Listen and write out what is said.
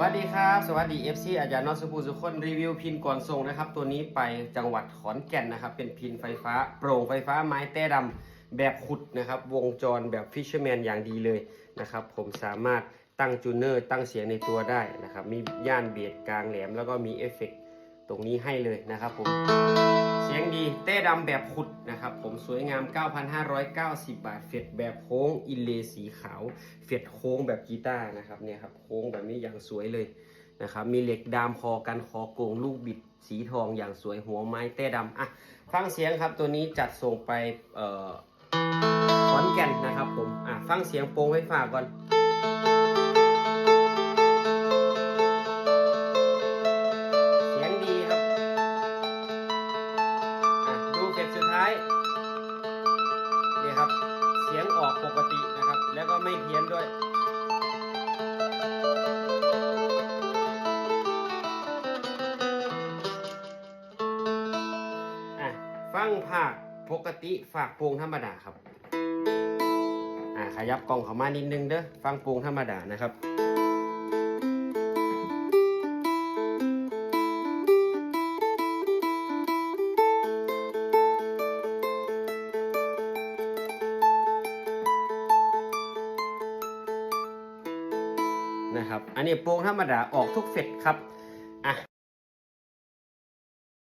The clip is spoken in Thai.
วัสดีครับ สวัสดี FC อาจารย์นอสปูสุคนรีวิวพินก่อนส่งนะครับ ตัวนี้ไปจังหวัดขอนแก่นนะครับ เป็นพินไฟฟ้า โปร่งไฟฟ้าไม้แต้ดำแบบขุดนะครับ วงจรแบบฟิชเชอร์แมนอย่างดีเลยนะครับ ผมสามารถตั้งจูเนอร์ ตั้งเสียงในตัวได้นะครับ มีย่านเบียดกลางแหลมแล้วก็มีเอฟเฟกต์ ตรงนี้ให้เลยนะครับผม เสียงดีเต้ดำแบบขุดนะครับผมสวยงาม 9,590 บาท เฟดแบบโค้งอินเลสีขาว เฟดโค้งแบบกีตาร์นะครับเนี่ยครับโค้งแบบนี้อย่างสวยเลยนะครับมีเหล็กดามคอกันคอโกงลูกบิดสีทองอย่างสวยหัวไม้เต้ดำอะฟังเสียงครับตัวนี้จัดส่งไปเอ่อขอนแก่นนะครับผมอะฟังเสียงโปรงไฟฟ้าก่อน ปกตินะครับ แล้วก็ไม่เพี้ยนด้วยอะฟังภาคปกติฝากโปรงธรรมดาครับ อะขยับกล่องเข้ามานิดนึงเด้อฟังโปรงธรรมดานะครับ นะครับ อันนี้โปรงธรรมดาออกทุกเฟสครับ